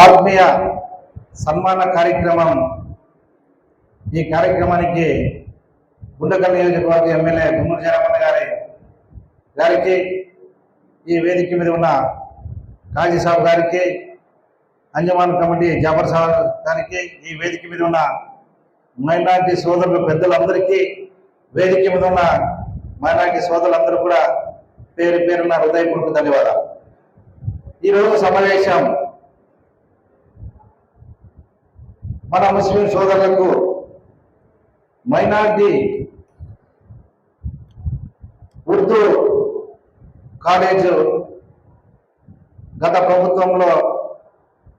ఆత్మీయ సన్మాన కార్యక్రమం ఈ కార్యక్రమానికి గుండకల్ నియోజకవర్గ ఎమ్మెల్యే గుమ్మడి జయరమణ గారి గారికి ఈ వేదిక మీద ఉన్న కాజీ సాబ్ గారికి అంజమాన్ కమిటీ జాఫర్ సాబ్ గారికి ఈ వేదిక మీద ఉన్న మైనార్టీ సోదరులు పెద్దలందరికీ వేదిక మీద ఉన్న మైనార్టీ సోదరులందరూ కూడా పేరు పేరున్న హృదయపూర్వక ధన్యవాదాలు. ఈరోజు సమావేశం మన ముస్లిం సోదరులకు మైనార్టీ ఉర్దూ కాలేజ్ గత ప్రభుత్వంలో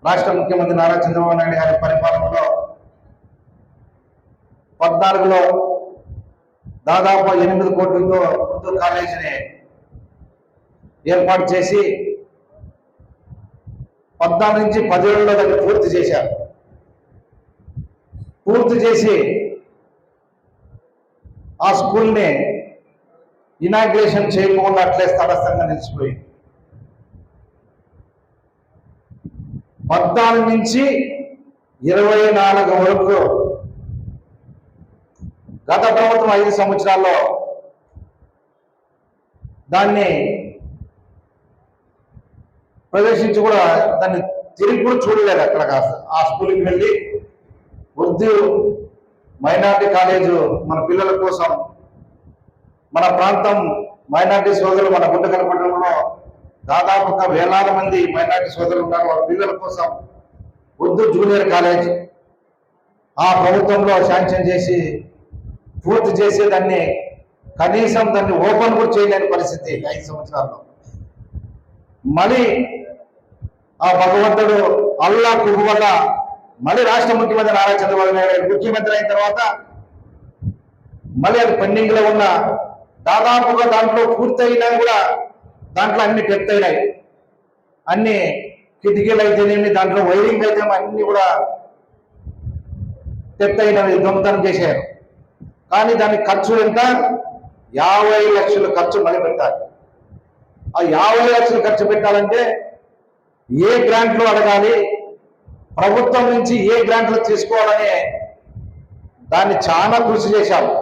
రాష్ట్ర ముఖ్యమంత్రి నారా చంద్రబాబు నాయుడు గారి పరిపాలనలో పద్నాలుగులో దాదాపు ఎనిమిది కోట్లతో ఉర్దూ కాలేజీని ఏర్పాటు చేసి పద్నాలుగు నుంచి పదిహేడులో దాన్ని పూర్తి చేశారు. పూర్తి చేసి ఆ స్కూల్ని ఇనాగ్రేషన్ చేయకుండా అట్లే తటస్థంగా నిలిచిపోయింది. పద్నాలుగు నుంచి ఇరవై నాలుగు వరకు గత ప్రభుత్వం ఐదు సంవత్సరాల్లో దాన్ని ప్రదర్శించి కూడా దాన్ని తిరిగి కూడా చూడలేదు అక్కడ కాస్త. ఆ స్కూల్కి వెళ్ళి ఉర్దూ మైనార్టీ కాలేజు మన పిల్లల కోసం మన ప్రాంతం మైనార్టీ సోదరులు మన గుంటకల మండలంలో దాదాపు ఒక వేలాది మంది మైనార్టీ సోదరులు ఉన్నారు వాళ్ళ పిల్లల కోసం ఉర్దూ జూనియర్ కాలేజ్ ఆ ప్రభుత్వంలో శాంక్షన్ చేసి పూర్తి చేసేదాన్ని కనీసం దాన్ని ఓపెన్ కూడా చేయలేని పరిస్థితి ఐదు సంవత్సరాల్లో. మళ్ళీ ఆ భగవంతుడు అల్లా కుహు వల్ల మళ్ళీ రాష్ట్ర ముఖ్యమంత్రి నారా చంద్రబాబు నాయుడు గారు ముఖ్యమంత్రి అయిన తర్వాత మళ్ళీ అది పెండింగ్లో ఉన్న దాదాపుగా దాంట్లో పూర్తయినా కూడా దాంట్లో అన్ని డెప్త్ అయినాయి అన్ని కిటికీలు అయితేనేమి దాంట్లో వైరింగ్ అయితే అన్ని కూడా డెప్త్ అయినవి దొంగతనం చేశారు. కానీ దాని ఖర్చు ఎంత? యాభై లక్షల ఖర్చు మళ్ళీ పెట్టాలి. ఆ యాభై లక్షలు ఖర్చు పెట్టాలంటే ఏ గ్రాంట్లో అడగాలి? ప్రభుత్వం నుంచి ఏ గ్రాంట్లు తీసుకోవాలనే దాన్ని చాలా కృషి చేశాము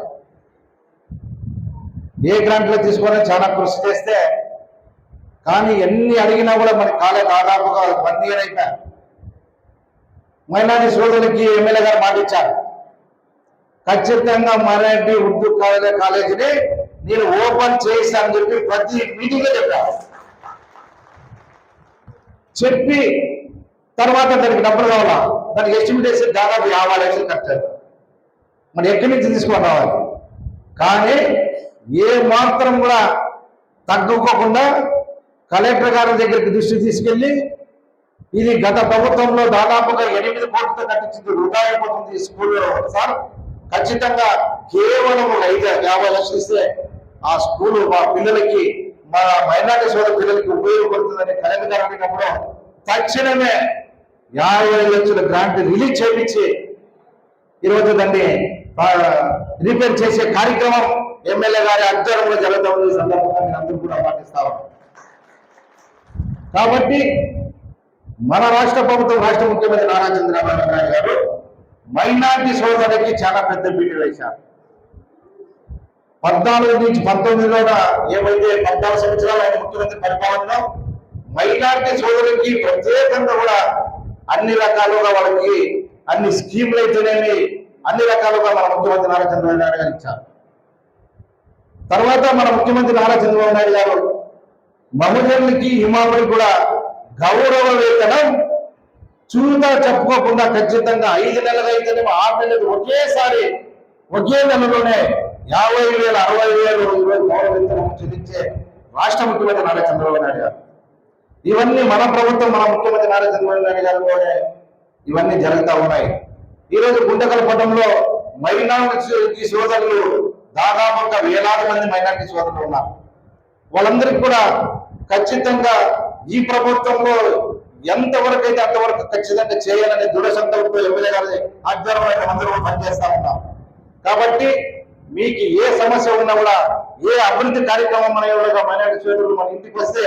ఏ గ్రాంట్లు తీసుకోవాలని చాలా కృషి చేస్తే కానీ ఎన్ని అడిగినా కూడా మనకి కాలే దాదాపుగా వన్ ఇయర్ అయిపోయా. మైనార్టీ సోదరులకి ఎమ్మెల్యే గారు మాట ఇచ్చారు. ఖచ్చితంగా మైనార్టీ ఉర్దూ కాలేజ్ కాలేజీని నేను ఓపెన్ చేస్తానని చెప్పి ప్రతి మీటింగ్లో చెప్పాను చెప్పి తర్వాత దానికి డబ్బులు కావాలా? దానికి ఎస్టిమేట్ వేసి దాదాపు యాభై లక్షలు కట్టారు మరి ఎక్కడి నుంచి తీసుకొని రావాలి? కానీ ఏ మాత్రం కూడా తగ్గుకోకుండా కలెక్టర్ గారి దగ్గరికి దృష్టి తీసుకెళ్ళి ఇది గత ప్రభుత్వంలో దాదాపుగా ఎనిమిది కోట్లతో కట్టించింది రూపాయి పడుతుంది ఈ స్కూల్లో సార్ ఖచ్చితంగా కేవలం ఒక ఐదు యాభై లక్షలు ఇస్తే ఆ స్కూల్ మా పిల్లలకి మా మైనార్టీ సోదర పిల్లలకి ఉపయోగపడుతుందని కలెక్టర్ గారు అడిగినప్పుడు తక్షణమే యాభై లక్షల గ్రాంట్ రిలీజ్ చేయించి ఈరోజు దాన్ని రిపేర్ చేసే కార్యక్రమం ఎమ్మెల్యే గారి అధ్వర్యంలో జరుగుతుంది సందర్భంగా మీరు అందరూ కూడా పాటిస్తా కాబట్టి మన రాష్ట్ర ప్రభుత్వం రాష్ట్ర ముఖ్యమంత్రి నారా చంద్రబాబు నాయుడు గారు మైనార్టీ సోదరికి చాలా పెద్ద పీట వేశారు. పద్నాలుగు నుంచి పంతొమ్మిదిలో ఏమైతే పద్నాలుగు సంవత్సరాలు ఆయన ముఖ్యమంత్రి పరిపాలనలో మైనార్టీ సోదరికి ప్రత్యేకంగా కూడా అన్ని రకాలుగా వాళ్ళకి అన్ని స్కీములు అయితేనేమి అన్ని రకాలుగా మన ముఖ్యమంత్రి నారా చంద్రబాబు నాయుడు గారు ఇచ్చారు. తర్వాత మన ముఖ్యమంత్రి నారా చంద్రబాబు నాయుడు గారు బహుజనులకి హిమాములకి కూడా గౌరవ వేతనం చూదా చెప్పుకోకుండా ఖచ్చితంగా ఐదు నెలలు అయితేనేమో ఆరు నెలలు ఒకేసారి ఒకే నెలలోనే యాభై వేల అరవై వేలు ఇరవై గౌరవ వేతనం చెల్లించే రాష్ట్ర ముఖ్యమంత్రి నారా చంద్రబాబు నాయుడు గారు. ఇవన్నీ మన ప్రభుత్వం మన ముఖ్యమంత్రి నారా చంద్రబాబు నాయుడు గారిలోనే ఇవన్నీ జరుగుతూ ఉన్నాయి. ఈరోజు గుండెకల పట్టణంలో మైనారిటీ సోదరులు దాదాపుగా వేలాది మంది మైనారిటీ సోదరులు ఉన్నారు. వాళ్ళందరికీ కూడా ఖచ్చితంగా ఈ ప్రభుత్వంలో ఎంతవరకు అయితే అంతవరకు ఖచ్చితంగా చేయాలనే దృఢ సంకల్పంతో ఎమ్మెల్యే గారి ఆధ్వర్యంలో అందరూ పనిచేస్తా ఉన్నాం. కాబట్టి మీకు ఏ సమస్య ఉన్నా కూడా ఏ అభివృద్ధి కార్యక్రమం మన ఎవరుగా మైనారిటీ సోదరులు మన ఇంటికి వస్తే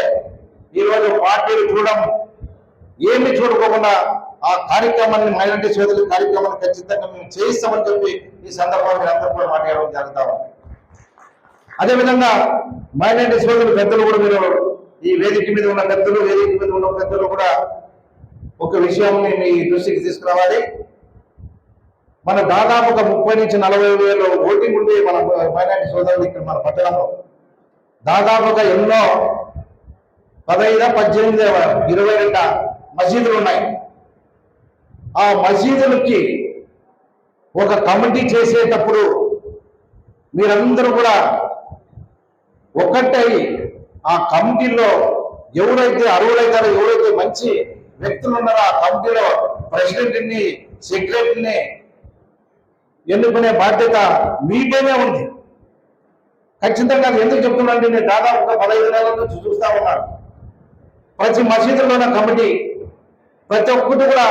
ఈ రోజు పార్టీలు చూడడం ఏమి చూడకోకుండా ఆ కార్యక్రమాన్ని మైనార్టీ సోదరుల కార్యక్రమాన్ని ఖచ్చితంగా మేము చేయిస్తామని చెప్పి ఈ సందర్భంగా మీరు అందరూ కూడా మాట్లాడడం జరుగుతా ఉంది. అదేవిధంగా మైనార్టీ సోదరులు పెద్దలు కూడా మీరు ఈ వేదిక మీద ఉన్న పెద్దలు వేదిక మీద ఉన్న పెద్దలు కూడా ఒక విషయాన్ని మీ దృష్టికి తీసుకురావాలి. మన దాదాపు ఒక ముప్పై నుంచి నలభై వేలు ఓటింగ్ ఉండి మన మైనార్టీ సోదరులు ఇక్కడ మన పట్టణంలో. దాదాపుగా ఎన్నో పదహైదు పద్దెనిమిది ఇరవై రెండు మసీదులు ఉన్నాయి. ఆ మసీదులకి ఒక కమిటీ చేసేటప్పుడు మీరందరూ కూడా ఒక్కటై ఆ కమిటీలో ఎవరైతే అర్హులైతారో ఎవరైతే మంచి వ్యక్తులు ఉన్నారో ఆ కమిటీలో ప్రెసిడెంట్ని సెక్రటరీని ఎన్నుకునే బాధ్యత మీపైనే ఉంది? ఖచ్చితంగా ఎందుకు చెప్తున్నానంటే నేను దాదాపు ఒక పదహైదు నెలల నుంచి చూస్తా ఉన్నాను. ప్రతి మసీదులో ఉన్న కమిటీ ప్రతి ఒక్కటి కూడా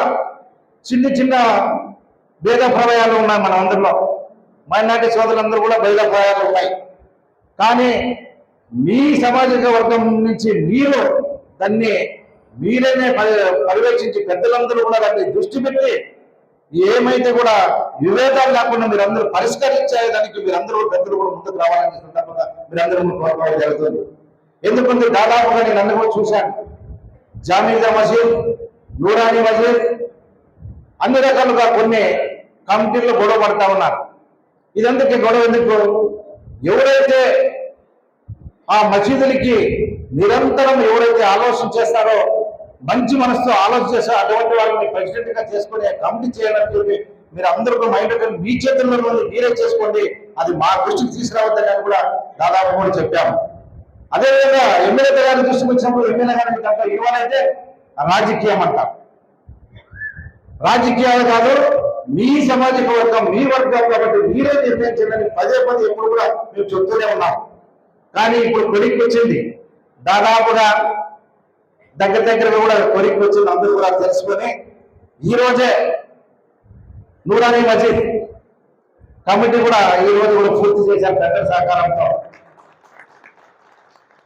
చిన్న చిన్న భేద ప్రవయాలు ఉన్నాయి మన అందరిలో. మైనార్టీ సోదరులందరూ కూడా భేద ప్రవయాలు ఉన్నాయి. కానీ మీ సామాజిక వర్గం నుంచి మీరు దాన్ని మీరేనే పర్యవేక్షించి పెద్దలందరూ కూడా దాన్ని దృష్టి పెట్టి ఏమైతే కూడా విభేదాలు లేకుండా మీరందరూ పరిష్కరించేదానికి మీరందరూ పెద్దలు కూడా ముందుకు రావాలనే సందర్భంగా మీరందరూ కోరుకోవడం జరుగుతుంది. ఎందుకంటే దాదాపుగా నేను అందరూ కూడా చూశాను. జామీదా మసీద్ నూరాని మసీద్ అన్ని రకాలుగా కొన్ని కమిటీల్లో గొడవ పడతా ఉన్నారు. ఇదందుకు గొడవ ఎందుకు? ఎవరైతే ఆ మసీదులకి నిరంతరం ఎవరైతే ఆలోచన చేస్తారో మంచి మనసుతో ఆలోచన చేస్తారో అటువంటి వాళ్ళని ప్రెసిడెంట్గా చేసుకుని కమిటీ చేయాలని చెప్పి మీరు అందరూ మైండ్ మీ చేతుల్లో మీరే చేసుకోండి అది మా దృష్టికి తీసుకురావద్దని కూడా దాదాపు కూడా చెప్పాము. అదేవిధంగా ఎమ్మెల్యే గారి దృష్టికి వచ్చినప్పుడు ఎమ్మెల్యే గారికి దాంట్లో ఇవ్వాలంటే రాజకీయం అంటారు. రాజకీయాలు కాదు మీ సామాజిక వర్గం మీ వర్గం కాబట్టి మీరే నిర్ణయించండి పదే పదే ఎప్పుడు కూడా మేము చెప్తూనే ఉన్నాం. కానీ ఇప్పుడు కొలిక్కి వచ్చింది. దాదాపుగా దగ్గర దగ్గరగా కూడా కొలిక్కి వచ్చింది అందరూ కూడా తెలుసుకొని ఈ రోజే నూరాని మజీద్ కమిటీ కూడా ఈ రోజు కూడా పూర్తి చేశారు దగ్గర సహకారంతో.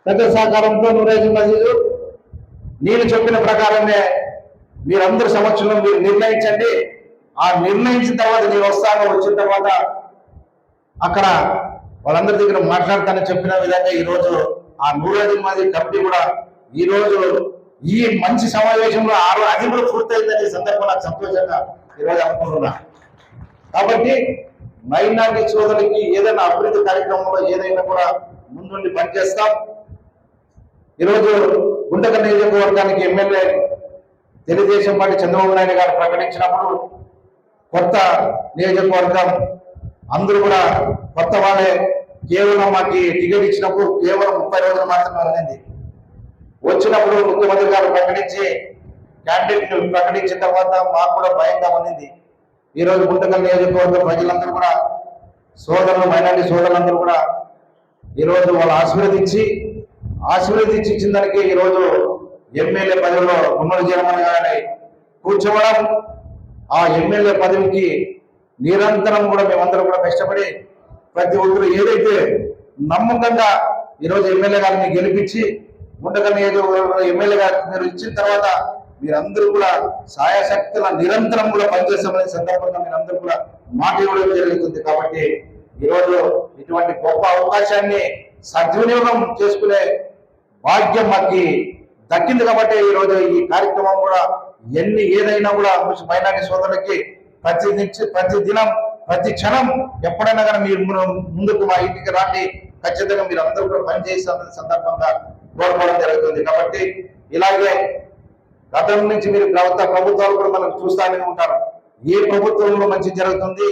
పెద్ద సహకారంతో నూరాని మసీదు. నేను చెప్పిన ప్రకారమే మీరందరూ సమక్షంలో మీరు నిర్ణయించండి. ఆ నిర్ణయించిన తర్వాత నేను వస్తాను వచ్చిన తర్వాత అక్కడ వాళ్ళందరి దగ్గర మాట్లాడతానని చెప్పిన విధంగా ఈరోజు ఆ నూరాది మాది కమిటీ కూడా ఈరోజు ఈ మంచి సమావేశంలో ఆరు అది కూడా పూర్తయిందనే ఈ నాకు సంతోషంగా ఈరోజు అనుకుంటున్నా. కాబట్టి మైనార్టీ సోదరికి ఏదైనా అభివృద్ధి కార్యక్రమంలో ఏదైనా కూడా ముందుండి పనిచేస్తాం. ఈరోజు గుంటక నియోజకవర్గానికి ఎమ్మెల్యే తెలుగుదేశం పార్టీ చంద్రబాబు నాయుడు గారు ప్రకటించినప్పుడు కొత్త నియోజకవర్గం అందరూ కూడా కొత్త వాళ్ళే కేవలం మాకు టికెట్ ఇచ్చినప్పుడు కేవలం ముప్పై రోజులు మాత్రమే అనేది వచ్చినప్పుడు ముఖ్యమంత్రి గారు ప్రకటించి క్యాండిడేట్ ప్రకటించిన తర్వాత మాకు కూడా భయంగా ఉన్నది ఈ రోజు గుంటకల్ నియోజకవర్గ ప్రజలందరూ కూడా సోదరులు మైనార్టీ సోదరులందరూ కూడా ఈరోజు వాళ్ళు ఆశీర్వదించి ఆశీర్వదించి ఇచ్చిన దానికి ఈరోజు ఎమ్మెల్యే పదవిలో గుమ్మడి జగన్మోహన్ గారిని కూర్చోవడం ఆ ఎమ్మెల్యే పదవికి నిరంతరం కూడా మేమందరం కూడా కష్టపడి ప్రతి ఒక్కరు ఏదైతే నమ్మకంగా ఈరోజు ఎమ్మెల్యే గారిని గెలిపించి గుంటకల్ నియోజకవర్గంలో ఎమ్మెల్యే గారికి మీరు ఇచ్చిన తర్వాత మీరందరూ కూడా సాయశక్తుల నిరంతరం కూడా పనిచేస్తామనే సందర్భంగా మీరందరూ కూడా మాట ఇవ్వడం జరుగుతుంది. కాబట్టి ఈరోజు ఇటువంటి గొప్ప అవకాశాన్ని సద్వినియోగం చేసుకునే భాగ్యం మనకి దక్కింది కాబట్టి ఈ రోజు ఈ కార్యక్రమం కూడా ఎన్ని ఏదైనా కూడా మైనార్టీ సోదరులకి ప్రతి ప్రతి దినం ప్రతి క్షణం ఎప్పుడైనా కానీ మీరు ముందుకు మా ఇంటికి రాండి. ఖచ్చితంగా మీరు అందరూ కూడా పనిచేసే సందర్భంగా కోరుకోవడం జరుగుతుంది. కాబట్టి ఇలాగే గతం నుంచి మీరు ప్రభుత్వ ప్రభుత్వాలు కూడా మనం చూస్తానే ఉంటారు. ఏ ప్రభుత్వంలో మంచి జరుగుతుంది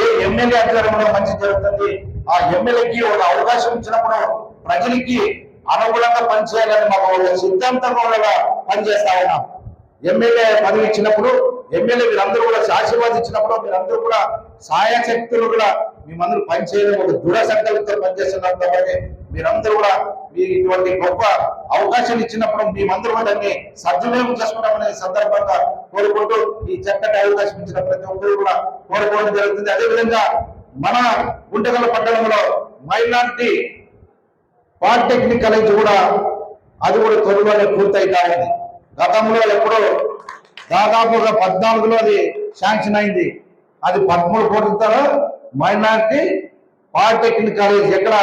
ఏ ఎమ్మెల్యే అధికారంలో మంచి జరుగుతుంది. ఆ ఎమ్మెల్యేకి ఒక అవకాశం ఇచ్చినప్పుడు ప్రజలకి అనుగుణంగా పనిచేయాలని మాకు ఒక సిద్ధాంతంగా కూడా పనిచేస్తా ఉన్నాం. ఎమ్మెల్యే పదవి ఇచ్చినప్పుడు ఎమ్మెల్యే మీరందరూ కూడా ఆశీర్వాదించినప్పుడు మీరందరూ కూడా సాయశక్తులు కూడా మేమందరూ పనిచేయడం ఒక దృఢ సంకల్పంతో పనిచేస్తున్నారు కాబట్టి మీరందరూ కూడా మీ ఇటువంటి గొప్ప అవకాశం ఇచ్చినప్పుడు మేమందరూ కూడా దాన్ని సద్వినియోగం చేసుకుంటామనే సందర్భంగా కోరుకుంటూ ఈ చక్కటి అవకాశం ఇచ్చిన ప్రతి ఒక్కరు కూడా కోరుకోవడం జరుగుతుంది. అదేవిధంగా మన గుంటగల పట్టణంలో మైనార్టీ పాలిటెక్నిక్ కాలేజ్ కూడా అది కూడా త్వరలోనే పూర్తయితా ఉంది గతంలో ఎప్పుడో దాదాపుగా పద్నాలుగులో అది శాంక్షన్ అయింది. అది పదమూడు కోట్లతో మైనార్టీ పాలిటెక్నిక్ కాలేజ్ ఎక్కడ?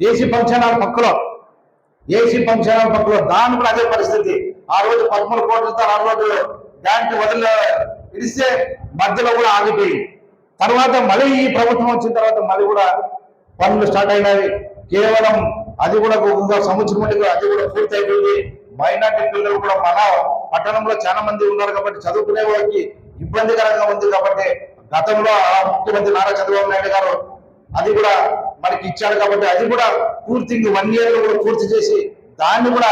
ఏసీ ఫంక్షన్ హాల్ పక్కలో. ఏసీ ఫంక్షన్ హాల్ పక్కలో. దాని కూడా అదే పరిస్థితి. ఆ రోజు పదమూడు కోట్లతో ఆ రోజు గ్యాంట్ వదిలే ఇడిస్తే మధ్యలో కూడా ఆగిపోయి. తర్వాత మళ్ళీ ఈ ప్రభుత్వం వచ్చిన తర్వాత మళ్ళీ కూడా పనులు స్టార్ట్ అయినవి కేవలం అది కూడా ఒక సంవత్సరం అది కూడా పూర్తి అయిపోయింది మైనార్టీ పిల్లలు కూడా మన పట్టణంలో చాలా మంది ఉన్నారు కాబట్టి చదువుకునే వాళ్ళకి ఇబ్బందికరంగా ఉంది కాబట్టి గతంలో ఆ ముఖ్యమంత్రి నారా చంద్రబాబు నాయుడు గారు అది కూడా మనకి ఇచ్చాడు కాబట్టి అది కూడా పూర్తి వన్ ఇయర్లో కూడా పూర్తి చేసి దాన్ని కూడా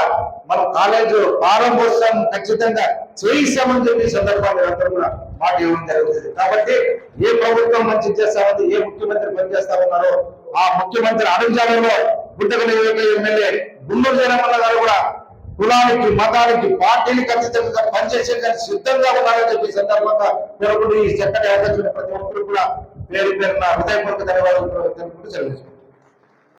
మనం కాలేజ్ ప్రారంభోత్సవం ఖచ్చితంగా చేయిస్తామని చెప్పి ఈ సందర్భంగా అందరూ కూడా మాట ఇవ్వడం జరుగుతుంది. కాబట్టి ఏ ప్రభుత్వం మంచి చేస్తామని ఏ ముఖ్యమంత్రి పనిచేస్తామన్నారో ఆ ముఖ్యమంత్రి అడుగుజాలలో గుంటక ఎమ్మెల్యే గుండూరు జయరామన్న గారు కూడా కులానికి మతానికి పార్టీని ఖచ్చితంగా పనిచేసే కానీ సిద్ధంగా ఉన్నారని చెప్పి సందర్భంగా పేర్కొంటూ ఈ చక్కటి అధ్యక్షుడు ప్రతి ఒక్కరు కూడా పేరు పేరున హృదయపూర్వక ధన్యవాదాలు తెలుపుకుంటూ సెలవు